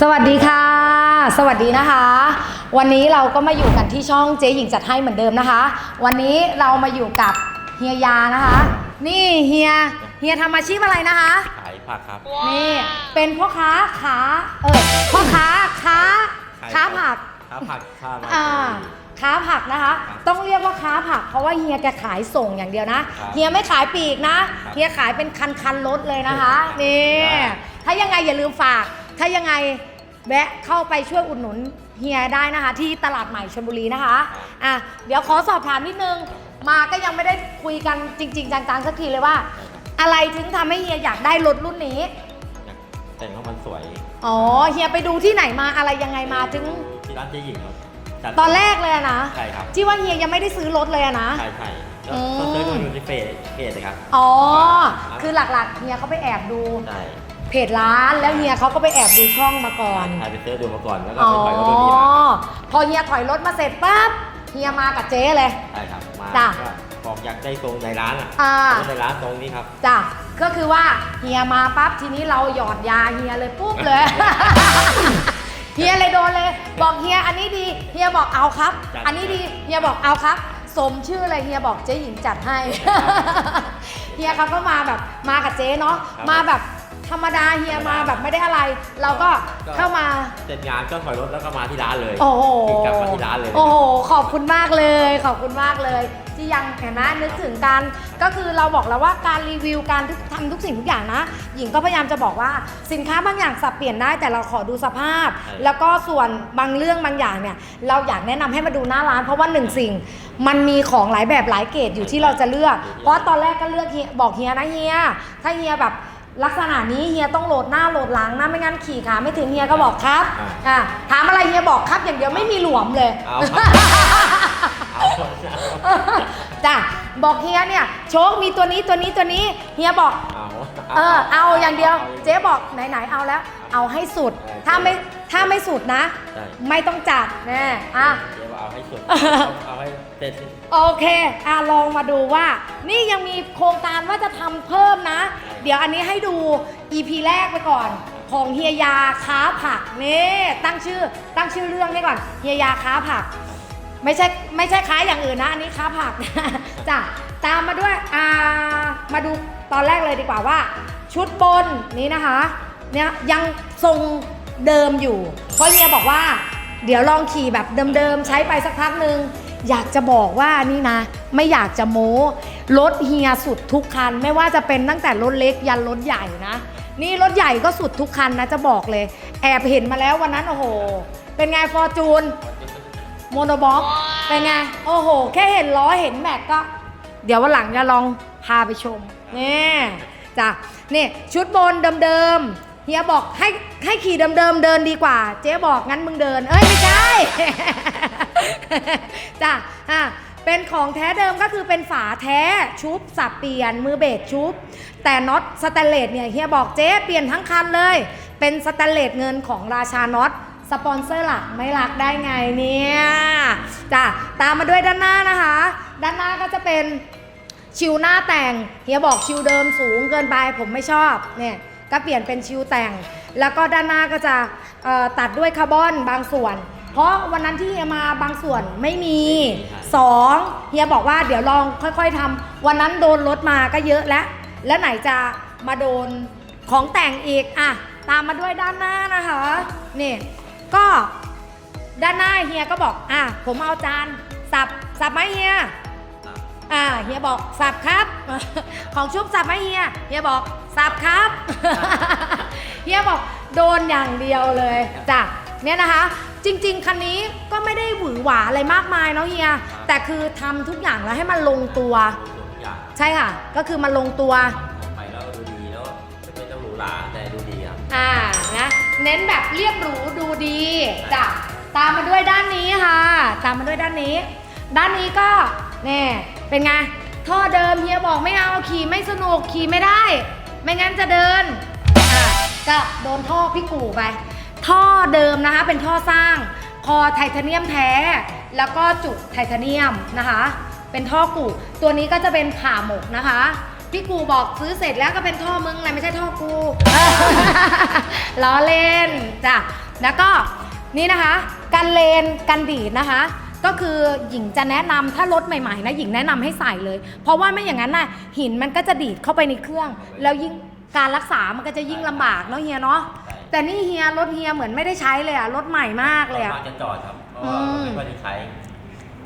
สวัสดีค่ะ สวัสดีนะคะ วันนี้เราก็มาอยู่กันที่ช่องเจ๊หญิงจัดให้เหมือนเดิมนะคะ วันนี้เรามาอยู่กับเฮียยานะคะ นี่เฮียเฮียทำอาชีพอะไรนะคะ ขายผักครับ นี่เป็นพ่อค้าขาเออพ่อค้าค้าค้าผักค้าผักค้ามาอ่าค้าผักนะคะครับต้องเรียกว่าค้าผัก เพราะว่าเฮียแกขายส่งอย่างเดียวนะครับเฮียไม่ขายปลีกนะครับเฮียขายเป็นคันคันๆรถเลยนะคะครับนี่ได้ถ้ายังไงอย่าลืมฝาก ถ้ายังไงแวะเข้าไปช่วยอุดหนุนเฮียได้นะคะ ที่ตลาดใหม่ชลบุรีนะคะอะเดี๋ยวขอสอบถามนิดนึง มาก็ยังไม่ได้คุยกันจริง ๆจังๆสักทีเลยว่า อะไรถึงทำให้เฮียอยากได้รถรุ่นนี้ อยากแต่งให้มันสวยอ๋อเฮียไปดูที่ไหนมาอะไรยังไงมาถึงที่ร้านเจ๊หญิงครับจัดตอนแรกเลยอะนะใช่ครับที่ว่าเฮียยังไม่ได้ซื้อรถเลยอะนะ ใช่ใช่ก็อืม ก็ซื้อมาอยู่ที่เฟซเพจเลยครับ อ๋อครับคือหลักๆเฮียเขาไปแอบดู ใช่เพ จร้านแล้วเฮียเขาก็ไปแอบดูช่องมาก่อนถ่ายไปเซิร์ชดูมาก่อนแล้วก็อ๋อไปถอยรถตัวนี้มาพอเฮียถอยรถมาเสร็จปั๊บเฮียมากับเจ๊เลย ใช่ครับมาจ้ะ ก็บอกอยากได้ทรงในร้านอะอ่าทรงในร้านตรงนี้ครับ จ้ะ ก็คือว่าเฮียมาปั๊บทีนี้เราหยอดยาเฮียเลยปุ๊บเลย เฮียเลยโดนเลย บอกเฮียอันนี้ดีเฮียบอกเอาครับ จัด อันนี้ดีเฮียบอกเอาครับ สมชื่อเลยเฮียบอกเจ๊หญิงจัดให้ เฮียเขาก็มาแบบมากับเจ๊เนาะครับ มาแบบ ธรรมดาเฮียมาแบบไม่ได้อะไร เราก็ก็เข้ามา เสร็จงานก็ถอยรถแล้วก็มาที่ร้านเลยโอ้โหขี่กลับมาที่ร้านเลย โอ้โห ขอบคุณมากเลย ขอบคุณมากเลยที่ยังเห็นไหมนึกถึงกันก็คือเราบอกแล้วว่าการรีวิวการทุกทำทุกสิ่งทุกอย่างนะ หญิงก็พยายามจะบอกว่าสินค้าบางอย่างสับเปลี่ยนได้แต่เราขอดูสภาพใช่แล้วก็ส่วนบางเรื่องบางอย่างเนี่ยเราอยากแนะนำให้มาดูหน้าร้าน เพราะว่าหนึ่งสิ่ง มันมีของหลายแบบหลายเกรดอยู่ที่เราจะเลือก เพราะตอนแรกก็เลือกเฮียบอกเฮียนะเฮียถ้าเฮียแบบ ลักษณะนี้เฮียต้องโหลดหน้าโหลดหลังนะไม่งั้นขี่ขาไม่ถึงเฮียก็บอกครับอ่าอะถามอะไรเฮียบอกครับอย่างเดียวไม่มีหลวมเลย เอาครับ เอาจ้ะบอกเฮียเนี่ยโชคมีตัวนี้ตัวนี้ตัวนี้เฮียบอก เอาเออเอาอย่างเดียว เจ๊บอกไหนๆเอาแล้ว เอาให้สุด ถ้าไม่ถ้าไม่สุดนะ ใช่ไม่ต้องจัดแน่อะเดี๋ยวเอาให้สุด เอาเอาให้เสร็จ โอเคอะลองมาดูว่า นี่ยังมีโครงการว่าจะทำเพิ่มนะ เดี๋ยวอันนี้ให้ดู EP แรกไปก่อน ของเฮียยาค้าผักนี่ตั้งชื่อตั้งชื่อเรื่องให้ก่อนเฮียยาค้าผัก ไม่ใช่ไม่ใช่ค้าอย่างอื่นนะ อันนี้ค้าผักจ้ะตามมาด้วยอ่ามาดูตอนแรกเลยดีกว่าว่า ชุดบนนี้นะคะเนี่ยยังทรงเดิมอยู่ เพราะเฮียบอกว่า เดี๋ยวลองขี่แบบเดิมๆใช้ไปสักพักหนึ่ง อยากจะบอกว่านี่นะ ไม่อยากจะโม้รถเฮียสุดทุกคัน ไม่ว่าจะเป็นตั้งแต่รถเล็กยันรถใหญ่นะ นี่รถใหญ่ก็สุดทุกคันนะจะบอกเลย แอบเห็นมาแล้ววันนั้นโอ้โห เป็นไงฟอร์จูนโมโนบ็อกเป็นไง โอ้โห แค่เห็นล้อเห็นแม็กก็ เดี๋ยววันหลังจะลองพาไปชมนี่จ้ะนี่ชุดบนเดิมๆ เฮียบอกให้ให้ขี่เดิมๆเดินดีกว่า เจ๊บอกงั้นมึงเดิน เอ้ยไม่ใช่ จ้ะอะเป็นของแท้เดิมก็คือเป็นฝาแท้ชุบสับเปลี่ยนมือเบรกชุบ แต่น็อตสแตนเลสเนี่ยเฮียบอกเจ๊เปลี่ยนทั้งคันเลย เป็นสแตนเลสเงินของราชาน็อตสปอนเซอร์หลักไม่รักได้ไงเนี่ยจ้ะตามมาด้วยด้านหน้านะคะ ด้านหน้าก็จะเป็นชิวหน้าแต่งเฮียบอกชิวเดิมสูงเกินไปผมไม่ชอบเนี่ย ก็เปลี่ยนเป็นชิวแต่ง แล้วก็ด้านหน้าก็จะตัดด้วยคาร์บอนบางส่วน เพราะวันนั้นที่เฮียมาบางส่วนไม่มีสองเฮียบอกว่าเดี๋ยวลองค่อย ๆทำวันนั้นโดนรถมาก็เยอะแล้ว แล้วไหนจะมาโดนของแต่งอีกอะตามมาด้วยด้านหน้านะคะนี่ก็ด้านหน้าเฮียก็บอกอะผมเอาจานสับสับไหมเฮีย อ่าเฮียบอกสับครับ ของชุบสับไหมเฮียเฮียบอกสับครับ เฮียบอกโดนอย่างเดียวเลยจ้ะเนี่ยนะคะ จริง ๆ คันนี้ก็ไม่ได้หวือหวาอะไรมากมายเนาะเฮีย แต่คือทำทุกอย่างแล้วให้มันลงตัว ทุกอย่างใช่ค่ะ ก็คือมันลงตัว ออกไปแล้วดูดีแล้วไม่ต้องหรูหราแต่ดูดีครับ อ่านะเน้นแบบเรียบหรูดูดีจ้ะตามมาด้วยด้านนี้ค่ะ ตามมาด้วยด้านนี้ ด้านนี้ก็ นี่เป็นไงท่อเดิมเฮียบอกไม่เอาขี่ไม่สนุกขี่ไม่ได้ ไม่งั้นจะเดินอะก็โดนท่อพี่กู่ไป ท่อเดิมนะคะเป็นท่อสร้าง คอไทเทเนียมแท้ แล้วก็จุดไทเทเนียมนะคะ เป็นท่อกู่ตัวนี้ก็จะเป็นผ่าหมกนะคะ พี่กูบอกซื้อเสร็จแล้วก็เป็นท่อมึงอะไรไม่ใช่ท่อกู ล้อเล่นจ้ะแล้วก็นี่นะคะ กันเลนกันดีดนะคะ ก็คือหญิงจะแนะนำถ้ารถใหม่ๆนะหญิงแนะนำให้ใส่เลย เพราะว่าไม่อย่างนั้นน่ะหินมันก็จะดีดเข้าไปในเครื่อง แล้วยิ่งการรักษามันก็จะยิ่งลำบากเนาะเฮียเนาะแต่นี่เฮียรถเฮียเหมือนไม่ได้ใช้เลยอะรถใหม่มากเลยอะมากจะจอดครับ เพราะว่าอืม ไม่ค่อยได้ใช้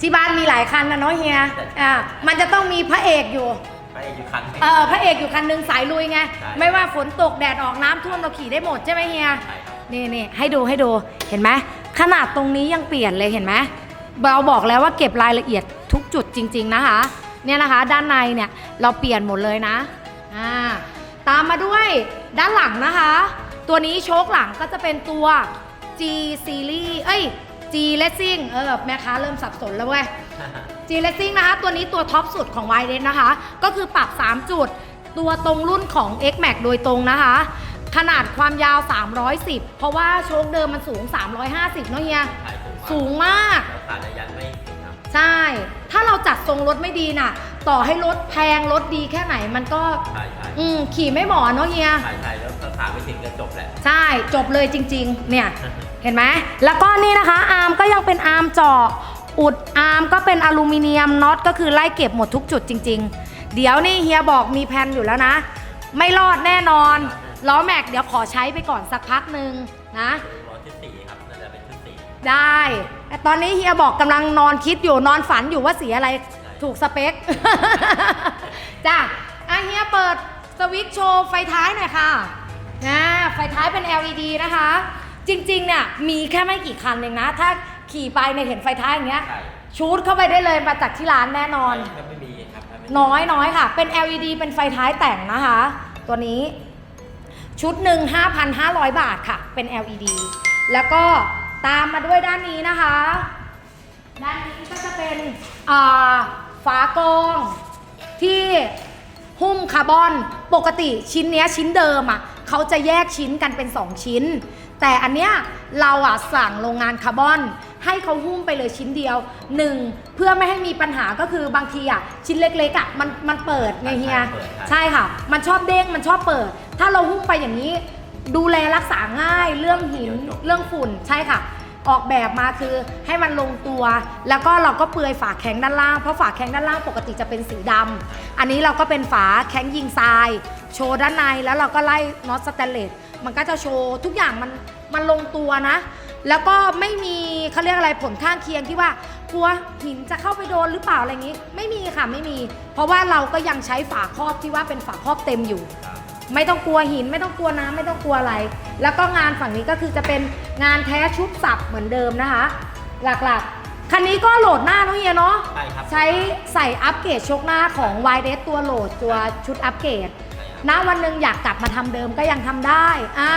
ที่บ้านมีหลายคันนะเนาะเฮียอ่ามันจะต้องมีพระเอกอยู่ ไปอยู่คันเออพระเอกอยู่คันหนึงสายลุยไง ใช่ ไม่ว่าฝนตกแดดออกน้ำท่วมเราขี่ได้หมดใช่ไหมเฮีย ใช่ครับนี่นี่ให้ดูให้ดูเห็นไหมขนาดตรงนี้ยังเปลี่ยนเลยเห็นไหม เราบอกแล้วว่าเก็บรายละเอียดทุกจุดจริง ๆนะคะ เนี่ยนะคะ ด้านในเนี่ยเราเปลี่ยนหมดเลยนะอ่าตามมาด้วยด้านหลังนะคะ ตัวนี้โชคหลังก็จะเป็นตัว G Series เอ้ย G Racing เออแม่ค้าเริ่มสับสนแล้วเว้ย G Racing นะคะ ตัวนี้ตัวท็อปสุดของ y d e n นะคะ ก็คือปรับ 3 จุด ตัวตรงรุ่นของ X Max โดยตรงนะคะ ขนาดความยาว 310 เพราะว่าโชคเดิมมันสูง 350 เนอะเฮียใช่ สูสูงงมากมากแล้วขาระยันไม่ถึงครับ ใช่ ถ้าเราจัดทรงรถไม่ดีน่ะ ต่อให้รถแพงรถดีแค่ไหนมันก็ ใช่ใช่อืมขี่ไม่เหมาะเนอะเฮีย ใช่ใช่แล้วถ้าขาไม่ถึงก็จบแหละ ใช่จบเลยจริงๆ เนี่ย เห็นไหมแล้วก็นี่นะคะ อาร์มก็ยังเป็นอาร์มเจาะอุดอาร์มก็เป็นอลูมิเนียมน็อตก็คือไล่เก็บหมดทุกจุดจริง ๆ เดี๋ยวนี่เฮียบอกมีแผนอยู่แล้วนะ ไม่รอดแน่นอนล้อแม็กเดี๋ยวขอใช้ไปก่อนสักพักหนึ่งนะ ได้แต่ตอนนี้เฮียบอกกำลังนอนคิดอยู่นอนฝันอยู่ว่าสีอะไรถูกสเปค จ้ะอะเฮียเปิดสวิตช์โชว์ไฟท้ายหน่อยค่ะนะไฟท้ายเป็น LED นะคะ จริงๆเนี่ยมีแค่ไม่กี่คันเองนะ ถ้าขี่ไปเนี่ยเห็นไฟท้ายอย่างเงี้ย ใช่ชูดเข้าไปได้เลยมาจากที่ร้านแน่นอน ถ้าไม่มีครับถ้าไม่มีน้อยน้อยค่ะ เป็น LED เป็นไฟท้ายแต่งนะคะ ตัวนี้ ชุดหนึ่ง5,500 บาทค่ะ เป็น LED แล้วก็ ตามมาด้วยด้านนี้นะคะ ด้านนี้ก็จะเป็นอ่าฝากรองที่หุ้มคาร์บอนปกติชิ้นเนี้ยชิ้นเดิมอะเขาจะแยกชิ้นกันเป็น 2 ชิ้น แต่อันเนี้ยเราอะสั่งโรงงานคาร์บอน ให้เขาหุ้มไปเลยชิ้นเดียวหนึ่งเพื่อไม่ให้มีปัญหาก็คือบางทีอะชิ้นเล็กๆอะมันมันเปิดไงเฮียเปิดใช่ค่ะ มันชอบเด้งมันชอบเปิด ถ้าเราหุ้มไปอย่างนี้ ดูแลรักษาง่ายเรื่องหินเรื่องฝุ่นใช่ค่ะ ออกแบบมาคือให้มันลงตัว แล้วก็เราก็เปลือยฝาแข็งด้านล่างเพราะฝาแข็งด้านล่างปกติจะเป็นสีดำอันนี้เราก็เป็นฝาแข็งยิงทราย โชว์ด้านในแล้วเราก็ไล่น็อตสแตนเลสมันก็จะโชว์ทุกอย่างมันมันลงตัวนะ แล้วก็ไม่มีเขาเรียกอะไรผลข้างเคียงที่ว่ากลัวหินจะเข้าไปโดนหรือเปล่าอะไรอย่างนี้ ไม่มีค่ะไม่มี เพราะว่าเราก็ยังใช้ฝาครอบที่ว่าเป็นฝาครอบเต็มอยู่ครับ ไม่ต้องกลัวหิน ไม่ต้องกลัวน้ำไม่ต้องกลัวอะไร แล้วก็งานฝั่งนี้ก็คือจะเป็นงานแท้ชุบสับเหมือนเดิมนะคะ หลักๆ คันนี้ก็โหลดหน้าเน้องเฮียเนาะใช่ครับ ใช้ใส่อัปเกรดชกหน้าของ y d ตัวโหลดตัวชุดอัปเกรดใช่ครับณวันหนึ่งอยากกลับมาทำเดิมก็ยังทำได้ อ่า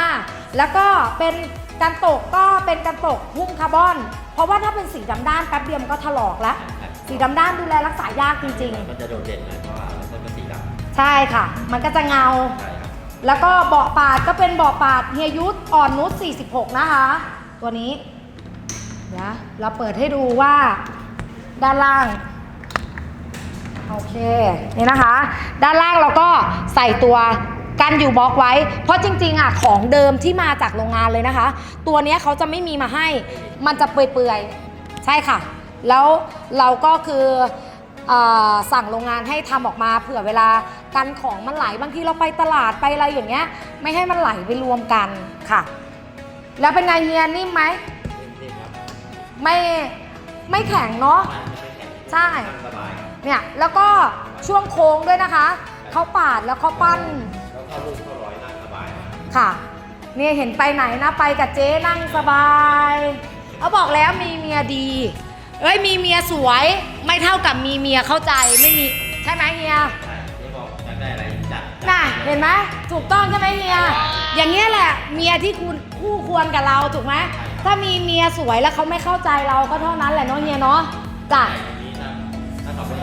แล้วก็เป็นการตกก็เป็นการตกหุ้มคาร์บอน เพราะว่าถ้าเป็นสีดำด้านแป๊บเดียวมันก็ถลอกแล้วสีดำด้านดูแลรักษายากจริงมันจะโดดเด่นหน่อยเพราะว่ามันเป็นสีดำๆใช่ค่ะ มันก็จะเงา ใช่ครับ แล้วก็เบาะปาดก็เป็นเบาะปาดเฮียยุทธอ่อนนุช46 นะคะ ตัวนี้เดี๋ยวเราเปิดให้ดูว่าด้านล่าง โอเค นี่นะคะ ด้านล่างเราก็ใส่ตัวกันอยู่บล็อกไว้ เพราะจริงๆอะของเดิมที่มาจากโรงงานเลยนะคะ ตัวนี้เขาจะไม่มีมาให้ มันจะเปื่อยๆ ใช่ค่ะ แล้วเราก็คืออสั่งโรงงานให้ทำออกมาเผื่อเวลา กันของมันไหลบางทีเราไปตลาดไปอะไรอย่างเงี้ย ไม่ให้มันไหลไปรวมกันค่ะ แล้วเป็นไงเฮียนิ่มไหมนิ่มๆครับไม่ไม่แข็งเนาะมันไม่แข็งใช่มันสบายครับเนี่ยแล้วก็ช่วงโค้งด้วยนะคะเขาปาดแล้วเขาปั้นแล้วเข้ารูปเข้ารอยนั่งสบายมากค่ะเนี่ยเห็นไปไหนนะไปกับเจ๊นั่งสบายเขาบอกแล้วมีเมียดีเอ้ยมีเมียสวยไม่เท่ากับมีเมียเข้าใจไม่มีใช่ไหมเฮีย ได้อะไรจัดน่ะเห็นไหมถูกต้องใช่ไหมเฮียอย่างเงี้ยแหละ เมียที่คุณคู่ควรกับเราถูกไหมถ้ามีเมียสวยแล้วเขาไม่เข้าใจเราก็เท่านั้นแหละเนาะเฮียเนาะจ้ะใช่ทีนี้ถ้าถ้าเขาไม่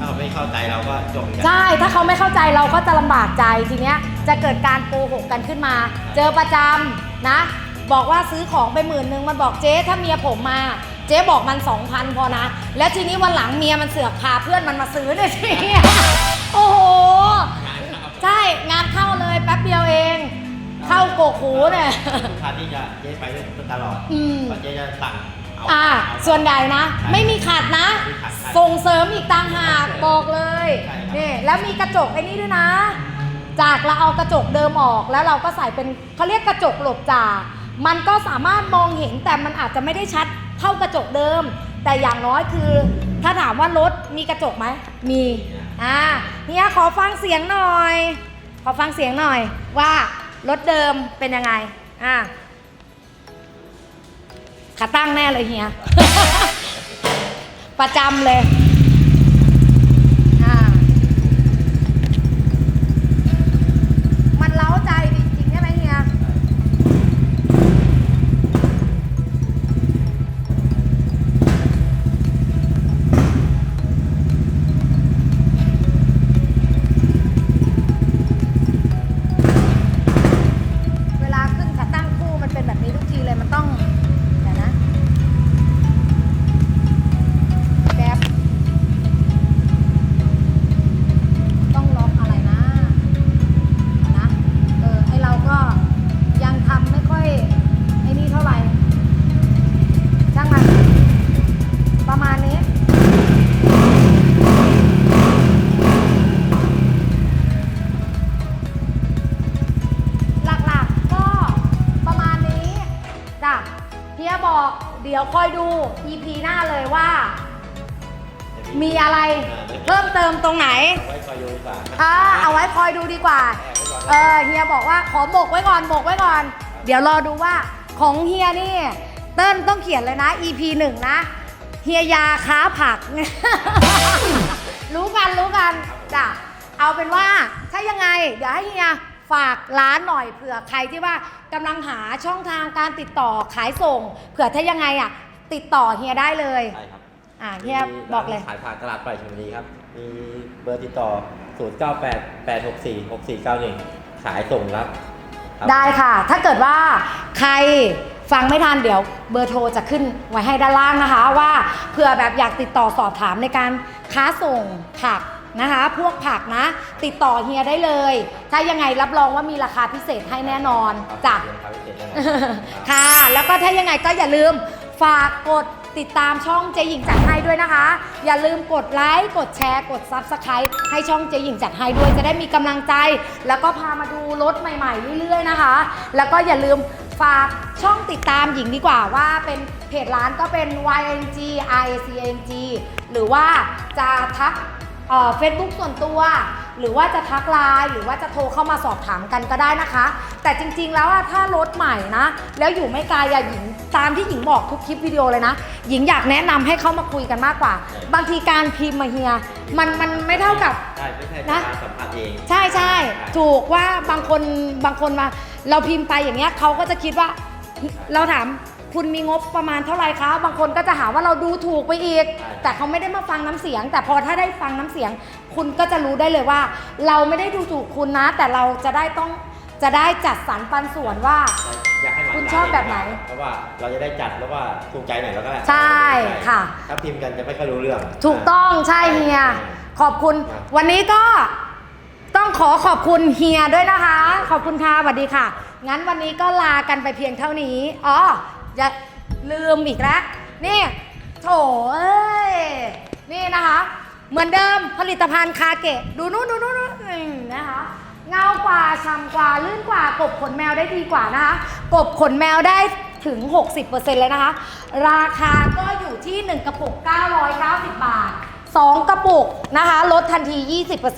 ถ้าเขาไม่เข้าใจเราก็จบกัน ใช่ถ้าเขาไม่เข้าใจเราก็จะลำบากใจทีเนี้ย จะเกิดการโกหกกันขึ้นมา เจอประจำนะ บอกว่าซื้อของไปหมื่นหนึ่งมันบอกเจ๊ถ้าเมียผมมา เจ๊บอกมัน2,000พอนะ แล้วทีนี้วันหลังเมียมันเสือกพาเพื่อนมันมาซื้อเนี่ยสิโอ้โห ใช่งานเข้าเลยแป๊บเดียวเอง เข้าโกคูเนี่ยลูกค้าที่จะเจ๊ไปด้วยตลอดอืม เพราะเจ๊จะสั่งเอาอ่าเอาส่วนใหญ่นะใช่ไม่มีขัดนะ ไม่ขัดครับส่งเสริมอีกต่างหากบอกเลยใช่ครับ นี่แล้วมีกระจกไอ้นี่ด้วยนะ จากเราเอากระจกเดิมออกแล้วเราก็ใส่เป็นเขาเรียกกระจกหลบจ่ามันก็สามารถมองเห็นแต่มันอาจจะไม่ได้ชัด เท่ากระจกเดิม แต่อย่างน้อยคือ ถ้าถามว่ารถมีกระจกไหมมีอ่าเฮียขอฟังเสียงหน่อย ขอฟังเสียงหน่อยว่ารถเดิมเป็นยังไงอ่าขาตั้งแน่เลยเฮียประจำเลย มีอะไรเพิ่มเติมตรงไหน ไว้คอยดูดีกว่าอ่าเอาไว้คอยดูดีกว่า เออเฮียบอกว่าขอหมกไว้ก่อนหมกไว้ก่อน เดี๋ยวรอดูว่าของเฮียนี่ เติ้ลต้องเขียนเลยนะ EP หนึ่งนะเฮียยาค้าผัก รู้กันรู้กันจ้ะเอาเป็นว่าถ้ายังไง เดี๋ยวให้เฮียฝากร้านหน่อยเผื่อใครที่ว่ากำลังหาช่องทางการติดต่อขายส่ง เผื่อถ้ายังไงอะติดต่อเฮียได้เลยใช่ครับ อ่าเฮียบอกเลย ขายผ่านตลาดปล่อยชลบุรีครับ มีเบอร์ติดต่อ 0 9 8 8 6 4 6 4 9 1 ขายส่งรับครับ ได้ค่ะ ถ้าเกิดว่าใครฟังไม่ทันเดี๋ยวเบอร์โทรจะขึ้นไว้ให้ด้านล่างนะคะ ว่าเผื่อแบบอยากติดต่อสอบถามในการค้าส่งผักนะคะ พวกผักนะ ติดต่อเฮียได้เลย ถ้ายังไงรับรองว่ามีราคาพิเศษให้แน่นอนครับจ้ะเรียนครับพิเศษแน่นอนค่ะ แล้วก็ถ้ายังไงก็อย่าลืม ฝากกดติดตามช่องเจหญิงจัดให้ด้วยนะคะ อย่าลืมกดไลค์ กดแชร์ กด Subscribe ให้ช่องเจหญิงจัดให้ด้วย จะได้มีกำลังใจ แล้วก็พามาดูรถใหม่ๆเรื่อยๆนะคะ แล้วก็อย่าลืมฝากช่องติดตามหญิงดีกว่าว่าเป็นเพจร้านก็เป็น YNG ICNG หรือว่าจะทักเฟซบุ๊กส่วนตัว หรือว่าจะทักไลน์หรือว่าจะโทรเข้ามาสอบถามกันก็ได้นะคะ แต่จริงๆแล้วอะถ้ารถใหม่นะ แล้วอยู่ไม่ไกลอะหญิงตามที่หญิงบอกทุกคลิปวิดีโอเลยนะ หญิงอยากแนะนำให้เข้ามาคุยกันมากกว่า บางทีการพิมพ์มาเฮีย มันมันไม่เท่ากับ ใช่ไม่ใช่นะ การสัมผัสเองใช่ใช่ถูกว่าบางคนบางคนมา เราพิมพ์ไปอย่างเงี้ยเขาก็จะคิดว่า เราถามคุณมีงบประมาณเท่าไหร่คะ บางคนก็จะหาว่าเราดูถูกไปอีก แต่เขาไม่ได้มาฟังน้ำเสียง แต่พอถ้าได้ฟังน้ำเสียง คุณก็จะรู้ได้เลยว่า เราไม่ได้ดูถูกคุณนะ แต่เราจะได้ต้องจะได้จัดสรรปันส่วนว่า อยากให้มาคุณชอบแบบไหน เพราะว่าเราจะได้จัดแล้วว่าถูกใจไหนแล้วก็ใช่ค่ะ ถ้าพิมพ์กันจะไม่ค่อยรู้เรื่องถูกต้องใช่เฮีย ขอบคุณวันนี้ก็ต้องขอขอบคุณเฮียด้วยนะคะ ขอบคุณค่ะสวัสดีค่ะ งั้นวันนี้ก็ลากันไปเพียงเท่านี้อ๋ออย่าลืมอีกแล้วนี่โถเอ้ยนี่นะคะ เหมือนเดิมผลิตภัณฑ์คาเกะดูนู่นดูนู่นนะคะเงากว่าช่ำกว่าลื่นกว่ากบขนแมวได้ดีกว่านะคะกบขนแมวได้ถึง 60%เลยนะคะ ราคาก็อยู่ที่ 1 กระปุก 990 บาท 2 กระปุกนะคะ ลดทันที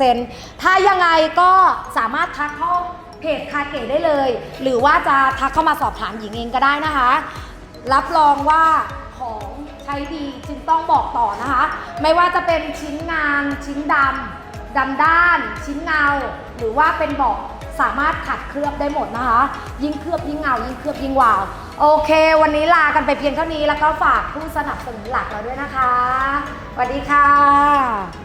20%ถ้ายังไงก็สามารถทักเข้าเพจคาเกะได้เลย หรือว่าจะทักเข้ามาสอบถามหญิงเองก็ได้นะคะ รับรองว่าของ ใช้ดีจึงต้องบอกต่อนะคะ ไม่ว่าจะเป็นชิ้นงานชิ้นดำดำด้าน ชิ้นเงา หรือว่าเป็นบอกสามารถขัดเคลือบได้หมดนะคะ ยิ่งเคลือบยิ่งเงา ยิ่งเคลือบยิ่งวาว โอเค วันนี้ลากันไปเพียงเท่านี้แล้วก็ฝากผู้สนับสนุนหลักเราด้วยนะคะสวัสดีค่ะ